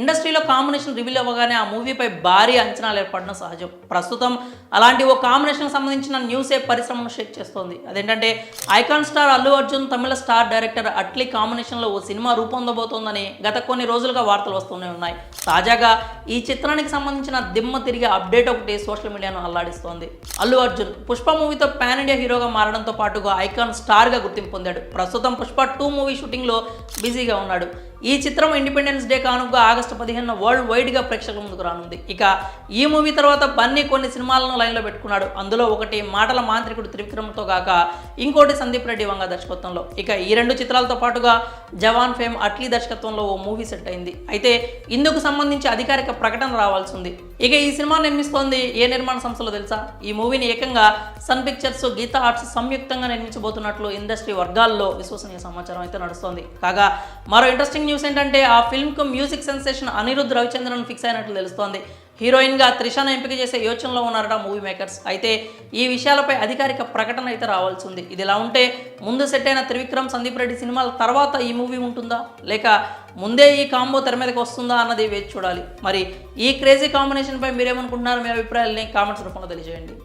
ఇండస్ట్రీలో combination reveal అవ్వగానే ఆ మూవీపై భారీ అంచనాలు ఏర్పడడం సహజం. ప్రస్తుతం అలాంటి ఓ కాంబినేషన్కి సంబంధించిన న్యూసే పరిశ్రమను షేక్ చేస్తోంది. అదేంటంటే icon star Allu Arjun Tamil star director Atlee కాంబినేషన్లో ఓ సినిమా రూపొందబోతోందని గత కొన్ని రోజులుగా వార్తలు వస్తూనే ఉన్నాయి. తాజాగా ఈ చిత్రానికి సంబంధించిన దిమ్మ తిరిగే అప్డేట్ ఒకటి సోషల్ మీడియాను అల్లాడిస్తోంది. అల్లు అర్జున్ పుష్ప మూవీతో పాన్ ఇండియా హీరోగా మారడంతో పాటుగా ఐకాన్ స్టార్గా గుర్తింపు పొందాడు. ప్రస్తుతం పుష్ప టూ మూవీ షూటింగ్లో బిజీగా ఉన్నాడు. ఈ చిత్రం ఇండిపెండెన్స్ డే కానుగా ఆగస్టు పదిహేను వరల్డ్ వైడ్గా ప్రేక్షకుల ముందుకు రానుంది. ఇక ఈ మూవీ తర్వాత బన్నీ కొన్ని సినిమాలను లైన్లో పెట్టుకున్నాడు. అందులో ఒకటి మాటల మాంత్రికుడు త్రివిక్రమ్తో కాక ఇంకోటి సందీప్ రెడ్డి వంగ దర్శకత్వంలో. ఇక ఈ రెండు చిత్రాలతో పాటుగా జవాన్ ఫేమ్ అట్లీ దర్శకత్వంలో ఓ మూవీ సెట్ అయింది. అయితే ఇందుకు సంబంధించి అధికారిక ప్రకటన రావాల్సి ఉంది. ఇక ఈ సినిమా నిర్మిస్తోంది ఏ నిర్మాణ సంస్థలో తెలుసా? ఈ మూవీని ఏకంగా సన్ పిక్చర్స్ గీతా ఆర్ట్స్ సంయుక్తంగా నిర్మించబోతున్నట్లు ఇండస్ట్రీ వర్గాల్లో విశ్వసనీయ సమాచారం అయితే నడుస్తోంది. కాగా మరో ఇంట్రెస్టింగ్ న్యూస్ ఏంటంటే ఆ ఫిల్మ్కు music sensation Anirudh Ravichander fix అయినట్లు తెలుస్తోంది. హీరోయిన్గా త్రిషాను ఎంపిక చేసే యోచనలో ఉన్నారట మూవీ మేకర్స్ అయితే ఈ విషయాలపై అధికారిక ప్రకటన అయితే రావాల్సి ఉంది. ఇది ఇలా ఉంటే ముందు సెట్ అయిన త్రివిక్రమ్ సందీప్ రెడ్డి సినిమాల తర్వాత ఈ మూవీ ఉంటుందా? లేక ముందే ఈ కాంబో తెర మీదకి వస్తుందా అన్నది వేచి చూడాలి. మరి ఈ క్రేజీ కాంబినేషన్పై మీరేమనుకుంటున్నారు మీ అభిప్రాయాలని కామెంట్స్ రూపంలో తెలియజేయండి.